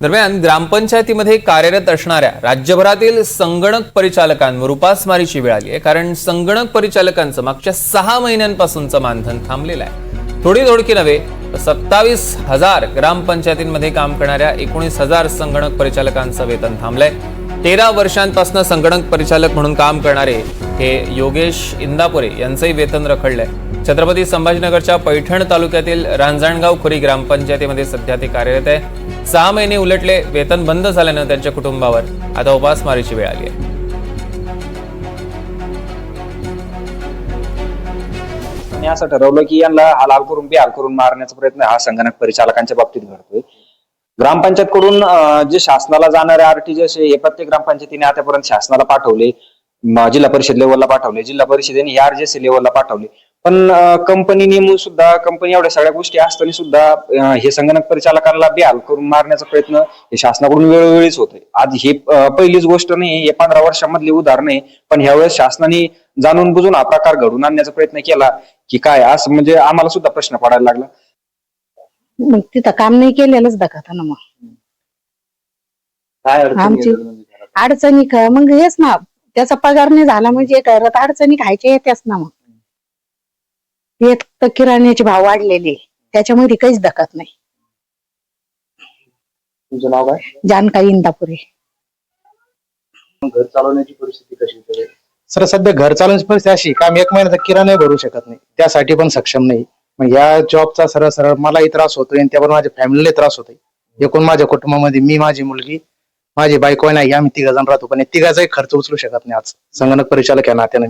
दरम्यान ग्रामपंचायतीमध्ये कार्यरत असणाऱ्या राज्यभरातील संगणक परिचालकांवर उपासमारीची वेळ आली आहे. कारण संगणक परिचालकांचं मागच्या सहा महिन्यांपासूनचं मानधन थांबलेलं आहे. थोडी थोडकी नव्हे सत्तावीस हजार ग्रामपंचायतींमध्ये काम करणाऱ्या एकोणीस हजार संगणक परिचालकांचं वेतन थांबलंय. तेरा वर्षांपासून संगणक परिचालक म्हणून काम करणारे हे योगेश इंदापुरे यांचंही वेतन रखडलंय. छत्रपती संभाजीनगरच्या पैठण तालुक्यातील रांजणगाव खुरी ग्रामपंचायतीमध्ये सध्या ते कार्यरत आहे. सहा महिने उलटले वेतन बंद झाल्यानं त्यांच्या कुटुंबावर आता उपासमारीची वेळ आली आहे. असं ठरवलं की यांना हालाल करून बेहाल करून मारण्याचा प्रयत्न हा संगणक परिचालकांच्या बाबतीत घडतोय. ग्रामपंचायत कडून जे शासनाला जाणारे आरटीजीएस हे प्रत्येक ग्रामपंचायतीने आतापर्यंत शासनाला पाठवले जिल्हा परिषद लेवलला पाठवले जिल्हा परिषदेने हे आरजीएस लेवलला पाठवले. पण कंपनी नेमून सुद्धा कंपनी एवढ्या सगळ्या गोष्टी असताना सुद्धा अं, हे संगणक परिचालकांना बेहाल करून मारण्याचा प्रयत्न हे शासनाकडून वेळोवेळीच होतोय. आज ही अं, पहिलीच गोष्ट नाही हे पंधरा वर्षामधली उदाहरण आहे पण ह्यावेळेस शासनाने जाणून बुजून हा प्रकार घडून आणण्याचा प्रयत्न केला की काय असं म्हणजे आम्हाला सुद्धा प्रश्न पडायला लागला. मग तिथं काम नाही केलेलंच दाखवत ना मग. काय आमची अडचणी ख- मग हेच ना त्याचा पगार नाही झाला म्हणजे करत अडचणी खायच्या येत्याच ना मग. एक तर किराण्याचे भाव वाढलेले. त्याच्यामध्ये काहीच दखत नाही. तुमचं नाव काय? जानकारी इंदापुरे. घर चालवण्याची परिस्थिती कशी सर सध्या घर चालवण्याची परिस्थिती अशी का? मी एक महिन्याचा किराणा भरू शकत नाही. त्यासाठी पण सक्षम नाही. मग या जॉबचा सरळ सरळ मलाही त्रास होतोय आणि त्यावर माझ्या फॅमिलीला त्रास होतोय. एकूण माझ्या कुटुंबामध्ये मी माझी मुलगी माझी बायको नाही आम्ही तिघ जण राहतो. पण या तिघाचाही खर्च उचलू शकत नाही आज. संगणक परिचालक या नात्याने.